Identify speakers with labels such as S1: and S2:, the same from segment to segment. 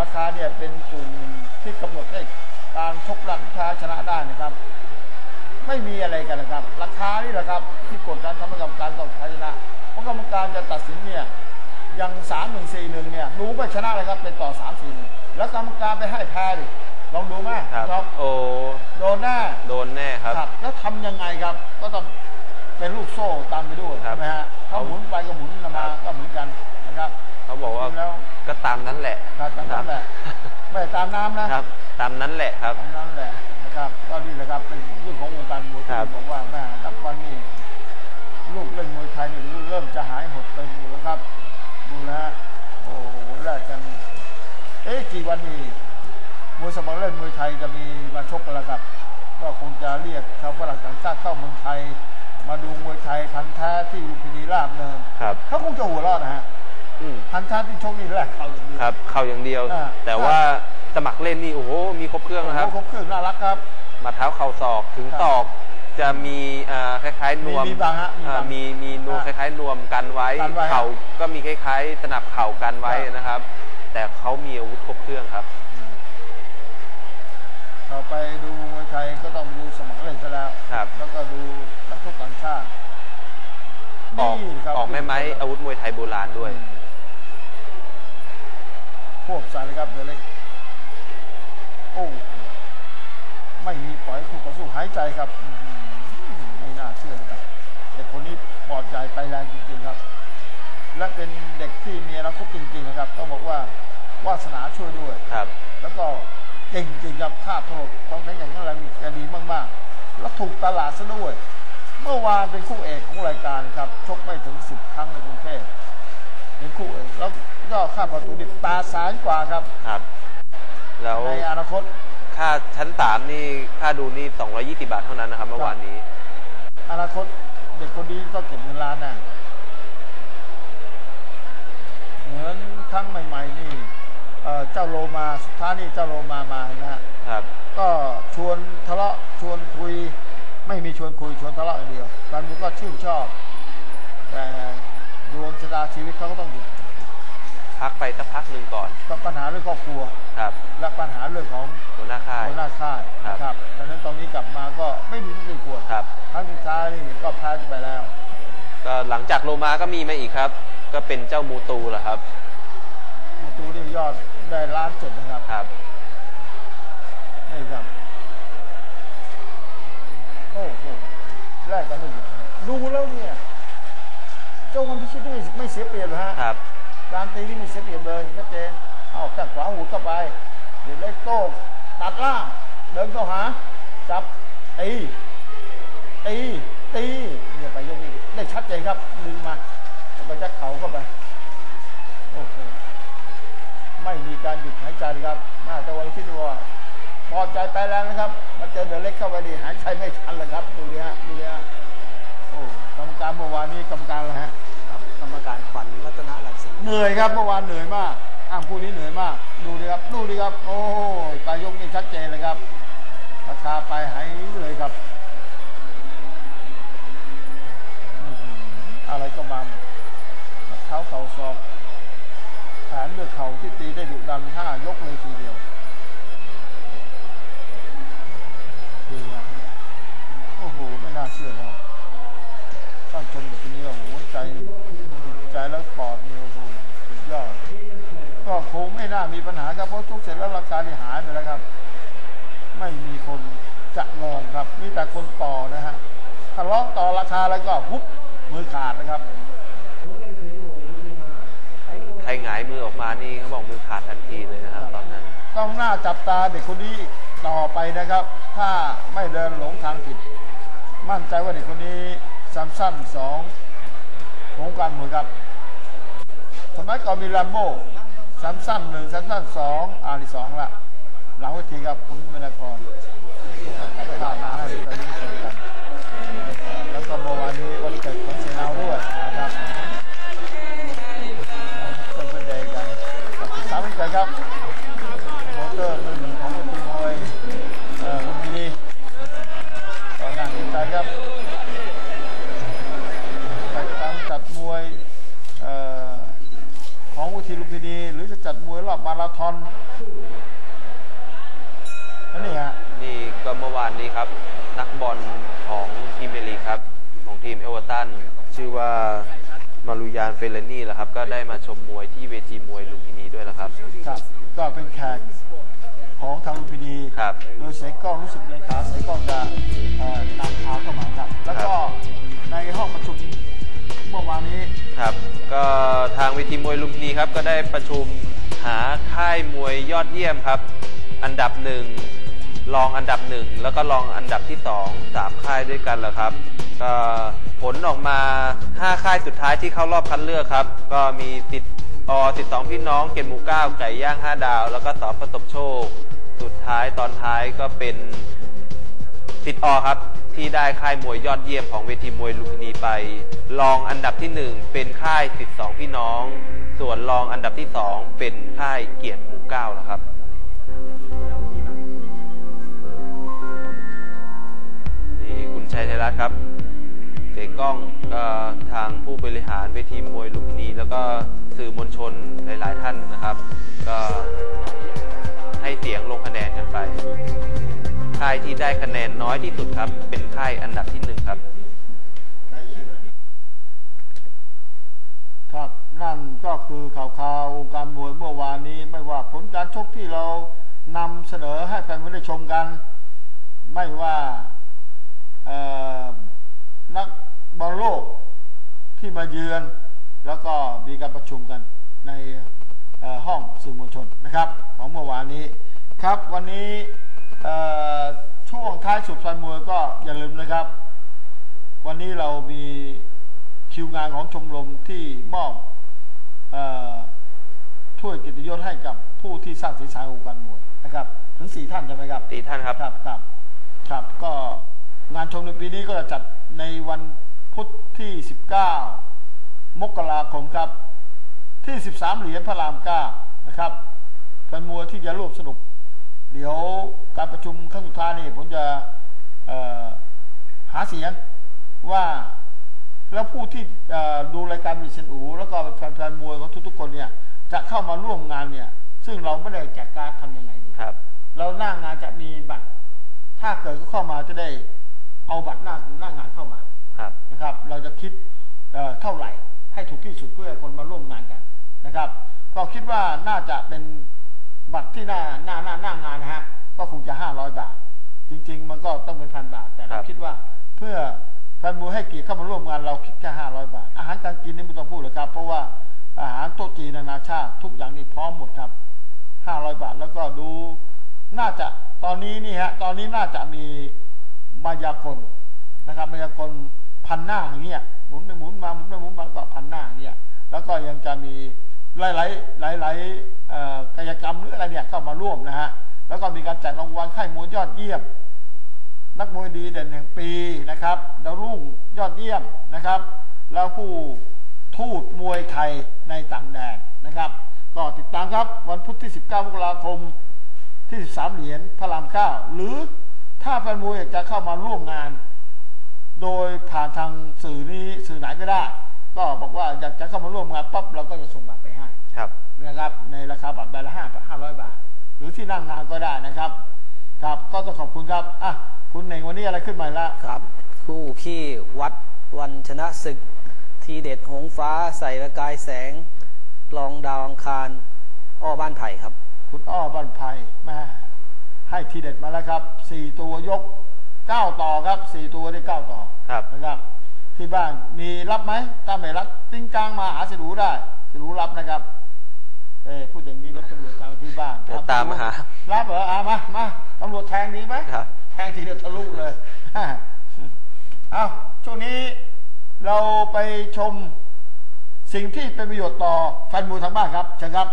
S1: ราคาเนี่ยเป็นกลุ่มที่กำหนดให้การชกรันค้าชนะได้นะครับ ไม่มีอะไรกันนะครับ ราคานี่แหละครับ ที่กดดันทำให้กรรมการต้องชนะ เพราะกรรมการจะตัดสินเนี่ยอย่างสามหนึ่งสี่หนึ่งเนี่ยรู้ว่าชนะเลยครับเป็นต่อสามสี่หนึ่งแล้วกรรมการไปให้แพ้ดิลองดูไหม
S2: ครับ
S1: ครับ
S2: โอ้
S1: โดนแน่
S2: โดนแน่ครับ
S1: ครับแล้วทำยังไงครับ ก็ต้องเป็นลูกโซ่ตามไปด้วย
S2: ครับ
S1: ใช่ไหมฮะถ้าหมุนไปก็หมุนมา
S2: ครับ
S1: ก็เหมือนกันนะครับ
S2: เขาบอกว่า
S1: ดูแล้ว
S2: ก็ตามนั้นแหละ
S1: ครับตาม นั้นแหละไม่ตามน้ำนะครับ
S2: ตามนั้นแหละครับ
S1: ตามนั้นแหละนะครับก็นี่แหละครับเป็นเรื่องของวงการมวย
S2: ครับ
S1: ที่บอกว่าแม่นับวันนี้ลูกเล่นมวยไทยนี่เริ่มจะหายหดไปอยู่แล้วครับ ดูนะฮะโอ้โหแรกกันเอ๊ะกี่วันนี้มวยสมัครเล่นมวยไทยจะมีมาชกกันแล้วครับ ก็คงจะเรียกชาวฝรั่งต่างชาติเข้าเมืองไทย มาดูมวยไทยพันธุ์แท้ที่ลุมพินีราบเนิน
S2: ครับ
S1: เขาคงจะหัวเราะนะฮะ
S2: อืม
S1: พันธุ์แท้ที่ชกนี่แรกเขาอย่างนี้
S2: ครับเข่าอย่างเดียว
S1: อ่า
S2: แต่ว่าสมัครเล่นนี่โอ้โหมีครบเครื่องนะครับ
S1: โอ้โหครบเครื่องน่ารักครับ
S2: หมาเท้าเข่าศอกถึง
S1: ครับ
S2: ตอกจะมีอ่าคล้ายๆนวม
S1: มีมีบางฮะมีบาง
S2: อ่ามีมีนวมค
S1: อ่า
S2: ล้ายๆนวมกันไว้
S1: กันไว้
S2: เข่าก็มีคล้ายๆสนับเข่ากันไว้
S1: ครับ
S2: นะครับ แต่เขามีอาวุธครบเครื่องครับ
S1: ต่อไปดูมวยไทยก็ต้องดูสมัครเล่นซะแล้ว
S2: ครับ
S1: แล้วก็ดูนักชกต่างชาติ
S2: ออก
S1: นี่ครับ
S2: ออกแม่ไม้อาวุธมวยไทยโบราณด้วย
S1: ควบใส่เลยครับเดี๋ยวเล็กโอ้ไม่มีปล่อยให้คู่ต่อสู้หายใจครับไม่น่าเชื่อครับเด็กคนนี้ปลอดใจไปแรงจริงๆครับ และเป็นเด็กที่มีอนาคตจริง ๆ นะครับ ต้องบอกว่าวาสนาช่วยด้วย
S2: ครับ
S1: แล้วก็เก่งจริงครับท่าถลดต้องใช้อย่งนั้นอะไรแกดีมากๆ แล้วถูกตลาดซะด้วย เมื่อวานเป็นคู่เอกของรายการครับชกไม่ถึงสิบครั้งในกรุงเทพ เป็นคู่เอกแล้วก็ค่าประตูดิบแปดแสนกว่าครับ
S2: ครับ แล้ว
S1: ในอนาคต
S2: ค่าชั้นสามนี่ค่าดูนี่220 บาทเท่านั้นนะครับ เมื่อวานนี้
S1: อนาคตเด็กคนนี้ก็เก็บเงินล้านแน่เหมือนครั้งใหม่ ๆ นี่เอ่อเจ้าโลมาสุดท้ายนี่เจ้าโลมามานะฮะ
S2: ครับ
S1: ก็ชวนทะเลาะชวนคุย ไม่มีชวนคุยชวนทะเลาะอย่างเดียวแฟนมวยก็ชื่นชอบแต่ ดวงชะตาชีวิตเขาก็ต้องหยุด
S2: พักไปสักพักหนึ่งก่อน
S1: ต้องปัญหาเรื่องครอบครัว
S2: ครับ
S1: และปัญหาเรื่องของ
S2: หัวหน้าค่าย
S1: หัวหน้าค่าย
S2: ครับ
S1: นะครับดังนั้นตอนนี้กลับมาก็ไม่มีที่ควร
S2: ครับ
S1: ครั้งสุดท้ายนี่ก็แพ้ไปแล้ว
S2: ก็หลังจากโลมาก็มีมาอีกครับ ก็เป็นเจ้ามูตูแหละครับ
S1: ประตูนี่ยอดได้ล้านเจ็ดนะครับ
S2: ครับ
S1: นี่ครับ โอ้โหแรกกันไม่หยุดดูแล้วเนี่ย เจ้าวันพิชิตนี่ไม่ไม่เสียเปรียบเลยฮะ
S2: ครับ
S1: การตีนี่ไม่เสียเปรียบเลยชัดเจนเอาแข้งขวาหูเข้าไปเดี๋ยวเล็กโต้ตัดล่างเดินเข้าหาจับตีตีตีเนี่ยไปยกนี้ได้ชัดเจนครับดึงมาแล้วก็ยัดเข่าเข้าไปโอ้โหไม่มีการหยุดหายใจเลยครับน่าจะวันคิดดูว่าพอใจไปแล้วนะครับมาเจอเดอะเล็กเข้าไปดีหายใจไม่ทันเลยครับดูดิฮะดูดิฮะโอ้ กรรมการเมื่อวานนี้กรรมการอะไรฮะ
S3: ครับกรรมการขวัญรัตนรังสี
S1: เหนื่อยครับเมื่อวานเหนื่อยมากอ้ามคู่นี้เหนื่อยมาก ดูดิครับดูดิครับ โอ้ยปลายยกนี่ชัดเจนเลยครับราคาไปหายเลยครับอื้อหืออะไรก็มาหมดเท้าเข่าศอกแขนด้วยเข่าที่ตีได้ดุดันห้ายกเลยทีเดียวดูนะโอ้โห ไม่น่าเชื่อนะครับท่านชมแบบนี้แล้วโอ้โหใจจิตใจแล้วปอดเนี่ยโอ้โหสุดยอด ก็คงไม่ น่ามีปัญหาครับเพราะทุกเสร็จแล้วราคาที่หายไปแล้วครับ ไม่มีคนจะลองครับ มีแต่คนต่อนะฮะถ้าร้องต่อราคาแล้วก็ปุ๊บมือขาดนะครับ
S2: ใครหงายมือออกมานี่เขาบอกมือขาดทันทีเลยนะครับตอนนั้น
S1: ต้องหน้าจับตาเด็กคนนี้ต่อไปนะครับ ถ้าไม่เดินหลงทางผิด มั่นใจว่าเด็กคนนี้ซัมซันสองของการมวยครับสมัยก่อนมีแลมโบ้ ซัมสั้นหนึ่งซัมสั้นสองอารีสองละหลังเวทีครับคุณมนากร ดมวยเอ่อของวุฒิลุมพินีนีหรือจะจัดมวยรอบมาราธอนนั่นนี่ฮะ
S2: นี่ก็เมื่อวานนี้ครับ นักบอลของทีมเมลีกครับ ของทีมเอเวอร์ตันชื่อว่ามารุยานเฟลเลนี่แหละครับ ก็ได้มาชมมวยที่เวทีมวยลุมพินีด้วยแหละครับ
S1: ครับ ก็เป็นแขกของทางลุมพินี
S2: ครับ
S1: โดยเสกล้องรู้สึกเลขาเสกล้องจะเอ่อนำพาเข้ามาครับ แล้วก็ในห้องประชุมเมื่อวานนี้
S2: ครับ ก็ทางเวทีมวยลุมพินี ครับก็ได้ประชุมหาค่ายมวยยอดเยี่ยมครับ อันดับหนึ่งรองอันดับหนึ่งแล้วก็รองอันดับที่สองสามค่ายด้วยกันแหละครับก็ผลออกมา 5 ค่ายสุดท้ายที่เข้ารอบคัดเลือกครับ ก็มีติดอติดสองพี่น้องเกณฑ์หมูเก้าไก่ย่าง 5 ดาว แล้วก็สอบประสบโชค สุดท้ายตอนท้ายก็เป็นสิทธิ์อครับที่ได้ค่ายมวยยอดเยี่ยมของเวทีมวยลุมพินีไป รองอันดับที่หนึ่งเป็นค่ายสิทธิ์สองพี่น้อง ส่วนรองอันดับที่สองเป็นค่ายเกียรติหมู่เก้าแล้วครับนี่คุณชัยไทยรัฐครับเสกกล้องก็ทางผู้บริหารเวทีมวยลุมพินี แล้วก็สื่อมวลชนหลาย ๆ ท่านนะครับ ก็ให้เสียงลงคะแนนกันไป ค่ายที่ได้คะแนนน้อยที่สุดครับ เป็นค่ายอันดับที่หนึ่งครับ
S1: ครับ นั่นก็คือข่าวข่าวการมวยเมื่อวานนี้ไม่ว่าผลการชกที่เรานำเสนอให้แฟนมวยได้ชมกัน ไม่ว่านักบอลโลกที่มาเยือน แล้วก็มีการประชุมกันในห้องสื่อมวลชนนะครับ ของเมื่อวานนี้ครับวันนี้ ช่วงท้ายสุดฟันมวยก็อย่าลืมนะครับ วันนี้เรามีคิวงานของชมรมที่มอบเออถ้วยเกิตติยศให้กับผู้ที่สร้างสีสันของวงการมวยนะครับ ถึงสี่ท่านใช่ไหมครับ
S2: สี่ท่านครับ
S1: ครับครับครับ ก็งานชมในปีนี้ก็จะจัดในวันพุธที่19มกราคมครับ ที่13เหรียญพระรามเก้านะครับเป็นมวยที่จะร่วมสนุกเดี๋ยวการ ประชุมครั้งสุดท้ายนี่ผมจะเอ่อหาเสียงว่าแล้วผู้ที่เอ่อดูรายการมีเซนอู แล้วก็เป็นแฟนๆมวยของทุกๆคนเนี่ย จะเข้ามาร่วมงานเนี่ย ซึ่งเราไม่ได้แจกการดทำยังไงดี
S2: ครับ
S1: เราหน้างานจะมีบัตร ถ้าเกิดเขาเข้ามาจะได้เอาบัตรหน้าหน้างานเข้ามา
S2: ครับ
S1: นะครับ เราจะคิดเอ่อเท่าไหร่ให้ถูกที่สุดเพื่อให้คนมาร่วมงานกันนะครับ ก็คิดว่าน่าจะเป็นบัตรที่หน้าหน้าหน้าหน้างานนะฮะ ก็คงจะห้าร้อยบาท จริง ๆ มันก็ต้องเป็นพันบาท แต่
S2: ค
S1: เรา
S2: รับ
S1: คิดว่าเพื่อแฟนมวยให้เกียรติเข้ามาร่วมงานเราคิดแค่ห้าร้อยบาท อาหารการกินนี่ไม่ต้องพูดเลยครับ เพราะว่าอาหารโต๊ะจีนนานาชาติทุกอย่างนี่พร้อมหมดครับห้าร้อยบาทแล้วก็ดู น่าจะตอนนี้นี่ฮะ ตอนนี้น่าจะมีมายากลนะครับมายากลพันหน้าอย่างเงี้ยหมุนไปหมุนมาหมุนไปหมุนมาก็พันหน้าอย่างเงี้ยแล้วก็ยังจะมีหลายหลายหลายหลายๆเอ่อกายกรรมหรืออะไรเนี่ยเข้ามาร่วมนะฮะ แล้วก็มีการจัดรางวัลค่ายมวยยอดเยี่ยม นักมวยดีเด่นแห่งปีนะครับดาวรุ่งยอดเยี่ยมนะครับ แล้วผู้ทูตมวยไทยในต่างแดนนะครับ ก็ติดตามครับวันพุธที่ 19มกราคมที่ 13 เหรียญพระรามเก้าหรือถ้าแฟนมวยอยากจะเข้ามาร่วมงาน โดยผ่านทางสื่อนี้สื่อไหนก็ได้ ก็บอกว่าอยากจะเข้ามาร่วมงานปั๊บเราก็จะส่งบัตรไปให้
S2: ครับ
S1: นะครับ ในราคาบัตรใบละห้าห้าร้อยบาท หรือที่นั่งงานก็ได้นะครับ ครับก็ต้องขอบคุณครับอะคุณเน่งวันนี้อะไรขึ้นใหม่ละ
S3: ครับ คู่ขี้วัดวันชนะศึก ทีเด็ดหงฟ้าใส่ประกายแสงรองดาวอังคาร อ้อบ้านไผ่ครับ
S1: คุณอ้อบ้านไผ่แม่ให้ทีเด็ดมาแล้วครับสี่ตัวยกเก้าต่อครับสี่ตัวได้เก้าต่อ
S2: ครับ
S1: นะครับ ที่บ้านมีรับไหมถ้าไม่รับติ้งกลางมาหาสิรูได้สิรูรับนะครับ เอ้พูดอย่างนี้แล้วตำรวจตามมาที่บ้าน
S2: เดี๋ยวตามมาหา
S1: รับเหรออะมามาตำรวจแทงดีไหม
S2: ครับ
S1: แทงทีเดียวทะลุเลยเอาช่วงนี้เราไปชมสิ่งที่เป็นประโยชน์ต่อแฟนมวยทางบ้านครับเชิญครับ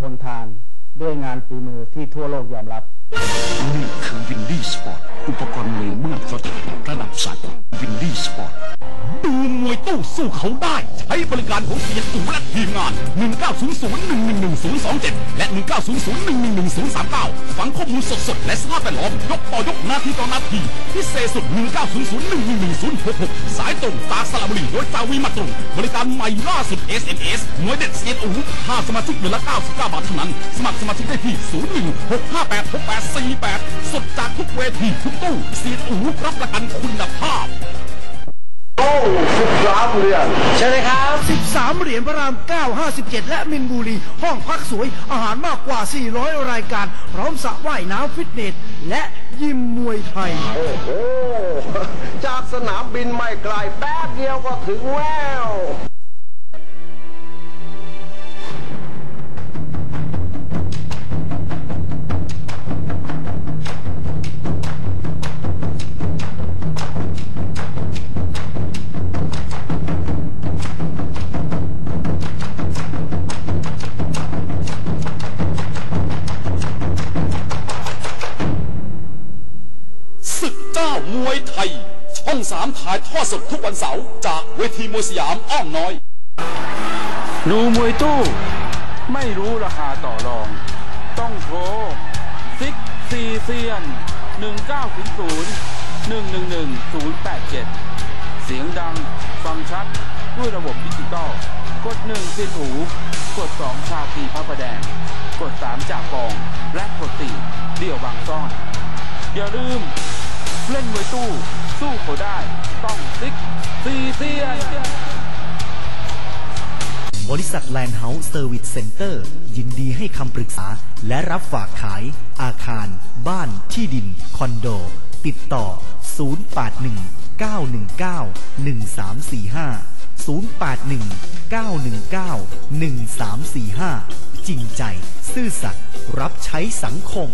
S4: ทน
S5: ทานด้วยงานฝีมือที่ทั่วโลกยอมรับ
S4: นี่คือวินดี้สปอร์ต อุปกรณ์มวยมาตรฐานระดับสากลวินดี้สปอร์ต
S5: ดูมวยตู้สู้เขาได้ บริการของเสียอูและทีมงาน 1900111027 และ 1900111039 ฟังข้อมูลสดๆ และสภาพแวดล้อม ยกต่อยกนาทีต่อนาที พิเศษสุด 1900111066 สายตรงตากสระบุรีโดยจาวีมาตรง บริการใหม่ล่าสุด SMS มวยเด็ดเสียอูค่าสมาชิกเดือนละ 99 บาทเท่านั้น สมัครสมาชิกได้ที่ 0165868848 สดจากทุกเวทีทุกตู้เสียอูรับประกันคุณภาพ
S1: โอ้สิบสามเหรียญ
S3: เชิญเลยครับ
S6: 13 เหรียญพระราม 9 57 และมินบุรี ห้องพักสวย อาหารมากกว่า 400 รายการ พร้อมสระว่ายน้ำฟิตเนส และยิมมวยไทย
S7: โอ้โห จากสนามบินไม่ไกลแป๊บเดียวก็ถึงแล้ว
S5: องสามถ่ายทอดสดทุกวันเสาร์จากเวทีมวยสยามอ้อมน้อย
S8: ดูมวยตู้ ไม่รู้ราคาต่อรอง ต้องโทรซิกซีเซียน 1900 111 087 เสียงดัง ฟังชัด ด้วยระบบดิจิตอลกด1เซียนหู กด2ชาตีพระประแดง กด3จากกอง และกด4เดี่ยวบางซ่อน อย่าลืม เล่นมวยตู้ สู้เขาได้ ต้องซิกซีเซียน
S9: บริษัทแลนด์เฮาส์เซอร์วิสเซ็นเตอร์ยินดีให้คำปรึกษา และรับฝากขาย อาคาร บ้านที่ดิน คอนโด ติดต่อ 081 919 1345 081 919 1345 จริงใจ ซื่อสัตย์รับใช้สังคม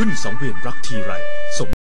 S10: ขึ้นสังเวียนรักทีไร